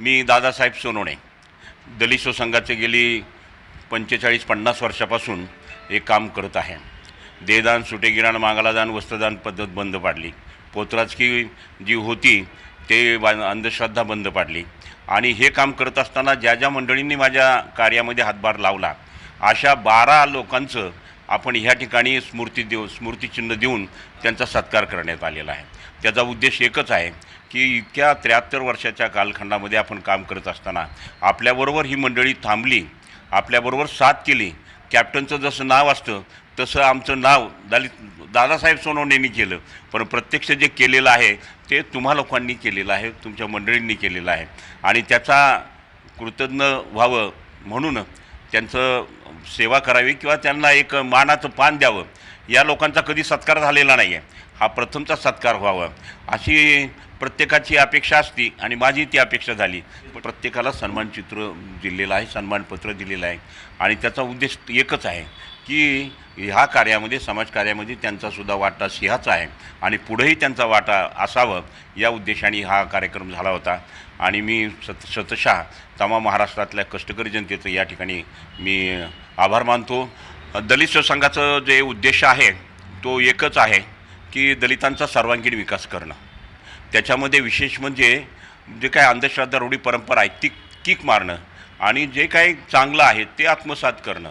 मी दादासाहेब सोनवणे दलित संघाचे गेली पंचेचाळीस पन्नास वर्षापासून हे काम करत आहे. देदान सुटेगिराण मागाला दान वस्त्रदान पद्धत बंद पाडली. पोतराजकी जी होती ते अंधश्रद्धा बंद पाडली. आणि हे काम करत असताना ज्या ज्या मंडळींनी माझ्या कार्यामध्ये हातभार लावला अशा बारा लोकांचं आपण ह्या ठिकाणी स्मृती देऊ स्मृतिचिन्ह देऊन त्यांचा सत्कार करण्यात आलेला आहे. त्याचा उद्देश एकच आहे की इतक्या त्र्याहत्तर वर्षाच्या कालखंडामध्ये आपण काम करत असताना आपल्याबरोबर ही मंडळी थांबली आपल्याबरोबर साथ केली. कॅप्टनचं जसं नाव असतं तसं आमचं नाव दलित दादासाहेब सोनवणेंनी केलं. पण प्रत्यक्ष जे केलेलं आहे ते तुम्हा लोकांनी केलेलं आहे तुमच्या मंडळींनी केलेलं आहे. आणि त्याचा कृतज्ञ व्हावं म्हणून त्यांचं सेवा करावी किंवा त्यांना एक मानाचं पान द्यावं या लोकांचा कधी सत्कार झालेला नाही आहे हा प्रथमचा सत्कार व्हावा. अशी प्रत्येकाची अपेक्षा असती आणि माझी ती अपेक्षा झाली. प्रत्येकाला सन्मानचित्र दिलेलं आहे सन्मानपत्र दिलेलं आहे आणि त्याचा उद्देश एकच आहे की ह्या कार्यामध्ये समाजकार्यामध्ये त्यांचासुद्धा वाटा सिंहाच आहे. आणि पुढेही त्यांचा वाटा असावं या उद्देशाने हा कार्यक्रम झाला होता. आणि मी सत शतशः तमाम महाराष्ट्रातल्या कष्टकरी जनतेचं या ठिकाणी मी आभार मानतो. दलित संघाचं जे उद्देश आहे तो एकच आहे की दलितांचा सर्वांगीण विकास करणं. त्याच्यामध्ये विशेष म्हणजे जे काय अंधश्रद्धा रूढी परंपरा आहे ती किक मारणं आणि जे काही चांगलं आहे ते आत्मसात करणं.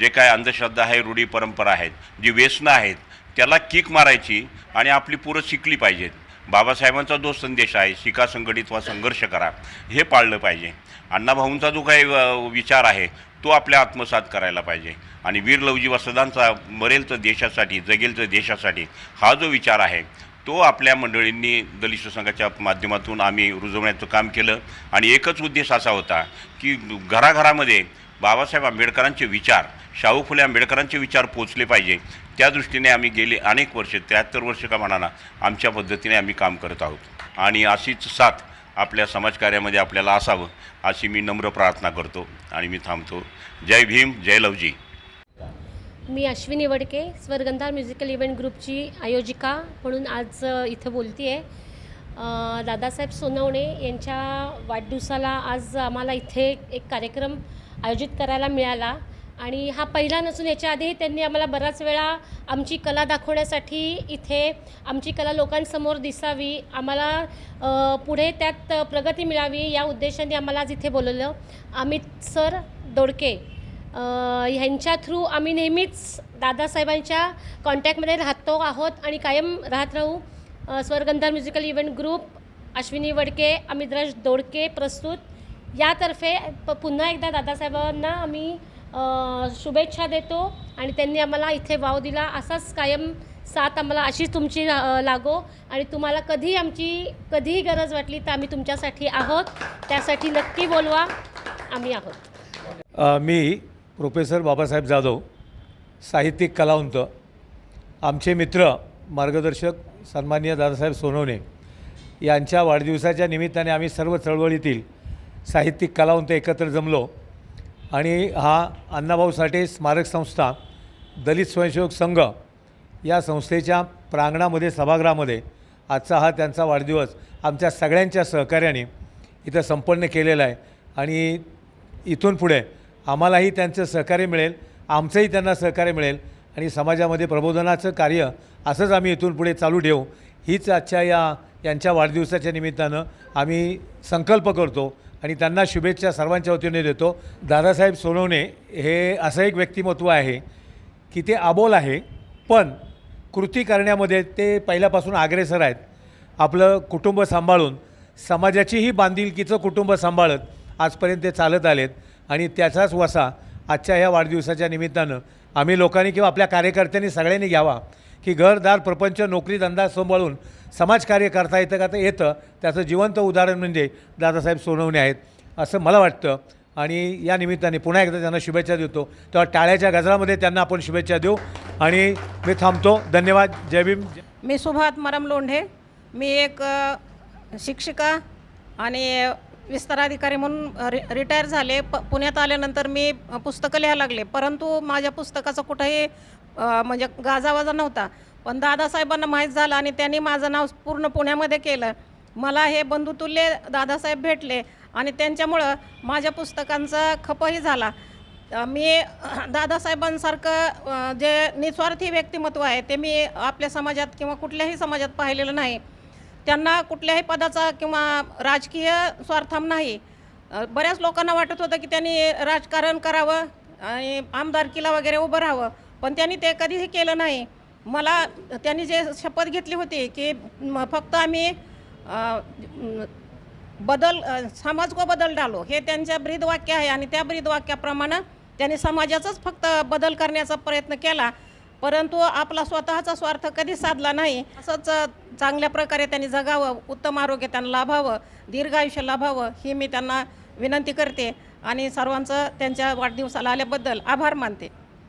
जे काय अंधश्रद्धा आहे रूढी परंपरा आहेत जी व्यसनं आहेत त्याला किक मारायची आणि आपली पुरं शिकली पाहिजेत. बाबासाहेबांचा जो संदेश आहे शिका संघटित वा संघर्ष करा हे पाळलं पाहिजे. अण्णाभाऊंचा जो काही विचार आहे तो आपल्या आत्मसात करायला पाहिजे. आणि वीर लवजी वसदांचा मरेल तर देशासाठी जगेल तर देशासाठी हा जो विचार आहे तो आपल्या मंडळींनी दलित संघाच्या माध्यमातून आम्ही रुजवण्याचं काम केलं. आणि एकच उद्देश असा होता की घराघरामध्ये बाबासाहेब आंबेडकरांचे विचार शाहू फुले आंबेडकरांचे विचार पोचले पाहिजे. त्या दृष्टीने आम्ही गेले अनेक वर्षे त्र्याहत्तर वर्ष का म्हणाला आमच्या पद्धतीने आम्ही काम करत आहोत. आणि अशीच साथ आपल्या समाजकार्यामध्ये आपल्याला असावं अशी मी नम्र प्रार्थना करतो आणि मी थांबतो. जय भीम जय लवजी. मी अश्विनी वडके स्वर्गंधार म्युझिकल इव्हेंट ग्रुपची आयोजिका म्हणून आज इथं बोलते आहे दादासाहेब सोनवणे यांच्या वाढदिवसाला आज आम्हाला इथे एक कार्यक्रम आयोजित करायला मिळाला. आणि हा पहिला नसून याच्या आधीही त्यांनी आम्हाला बराच वेळा आमची कला दाखवण्यासाठी इथे आमची कला लोकांसमोर दिसावी आम्हाला पुढे त्यात प्रगती मिळावी या उद्देशाने आम्हाला आज इथे बोलवलं. अमित सर दोडके ह्यांच्या थ्रू आम्ही नेहमीच दादासाहेबांच्या कॉन्टॅक्टमध्ये राहतो आहोत आणि कायम राहत राहू. अ, Swargandhar musical event group Ashwini Wadke Amitraj Dodke प्रस्तुत. यातर्फे प पुन्हा एकदा दादासाहेबांना आम्ही शुभेच्छा देतो आणि त्यांनी आम्हाला इथे वाव दिला. असाच कायम साथ आम्हाला अशीच तुमची लागो. आणि तुम्हाला कधी आमची कधीही गरज वाटली तर आम्ही तुमच्यासाठी आहोत. त्यासाठी नक्की बोलवा. आम्ही आहोत. मी प्रोफेसर बाबासाहेब जाधव साहित्यिक कलावंत. आमचे मित्र मार्गदर्शक सन्माननीय दादासाहेब सोनवणे. यांच्या वाढदिवसाच्या निमित्ताने आम्ही सर्व चळवळीतील साहित्यिक कलावंत एकत्र जमलो. आणि हा अण्णाभाऊ साठे स्मारक संस्था दलित स्वयंसेवक संघ या संस्थेच्या प्रांगणामध्ये सभागृहामध्ये आजचा हा त्यांचा वाढदिवस आमच्या सगळ्यांच्या सहकार्याने इथं संपन्न केलेला आहे. आणि इथून पुढे आम्हालाही त्यांचं सहकार्य मिळेल आमचंही त्यांना सहकार्य मिळेल आणि समाजामध्ये प्रबोधनाचं कार्य असंच आम्ही इथून पुढे चालू ठेवू. हीच आजच्या या यांच्या वाढदिवसाच्या निमित्तानं आम्ही संकल्प करतो आणि त्यांना शुभेच्छा सर्वांच्या वतीने देतो. दादासाहेब सोनवणे हे असं एक व्यक्तिमत्व आहे की ते आबोल आहे पण कृती करण्यामध्ये ते पहिल्यापासून अग्रेसर आहेत. आपलं कुटुंब सांभाळून समाजाचीही बांधिलकीचं कुटुंब सांभाळत आजपर्यंत ते चालत आलेत आणि त्याचाच वसा आजच्या ह्या वाढदिवसाच्या निमित्तानं आम्ही लोकांनी किंवा आपल्या कार्यकर्त्यांनी सगळ्यांनी घ्यावा. की घरदार प्रपंच नोकरी धंदा सांभाळून समाजकार्य करता येतं का? तर येतं. त्याचं जिवंत उदाहरण म्हणजे दादासाहेब सोनवणे आहेत असं मला वाटतं. आणि या निमित्ताने पुन्हा एकदा त्यांना शुभेच्छा देतो. तेव्हा टाळ्याच्या गजरामध्ये त्यांना आपण शुभेच्छा देऊ. आणि मी थांबतो. धन्यवाद. जय भीम. मी सुभात मरम लोंढे मी एक शिक्षिका आणि विस्ताराधिकारी म्हणून रि रिटायर झाले. प पुण्यात आल्यानंतर मी पुस्तकं लिहायला लागले. परंतु माझ्या पुस्तकाचं कुठंही म्हणजे गाजावाजा नव्हता. पण दादासाहेबांना माहीत झालं आणि त्यांनी माझं नाव पूर्ण पुण्यामध्ये केलं. मला हे बंधुतुल्य दादासाहेब भेटले आणि त्यांच्यामुळं माझ्या पुस्तकांचा खपही झाला. मी दादासाहेबांसारखं जे निस्वार्थी व्यक्तिमत्व आहे ते मी आपल्या समाजात किंवा कुठल्याही समाजात पाहिलेलं नाही. त्यांना कुठल्याही पदाचा किंवा राजकीय स्वार्थम नाही. बऱ्याच लोकांना वाटत होतं की त्यांनी राजकारण करावं आणि आमदारकीला वगैरे उभं राहावं. पण त्यांनी ते कधीही केलं नाही. मला त्यांनी जे शपथ घेतली होती की फक्त आम्ही बदल समाज को बदल डालो. हे त्यांच्या ब्रीदवाक्य आहे आणि त्या ब्रीदवाक्याप्रमाणे त्यांनी समाजाचाच फक्त बदल करण्याचा प्रयत्न केला. परंतु आपला स्वतःचा स्वार्थ कधीच साधला नाही. असंच चांगल्या प्रकारे त्यांनी जगावं उत्तम आरोग्य त्यांना लाभावं दीर्घ आयुष्य लाभावं ही मी त्यांना विनंती करते. आणि सर्वांचं त्यांच्या वाढदिवसाला आल्याबद्दल आभार मानते.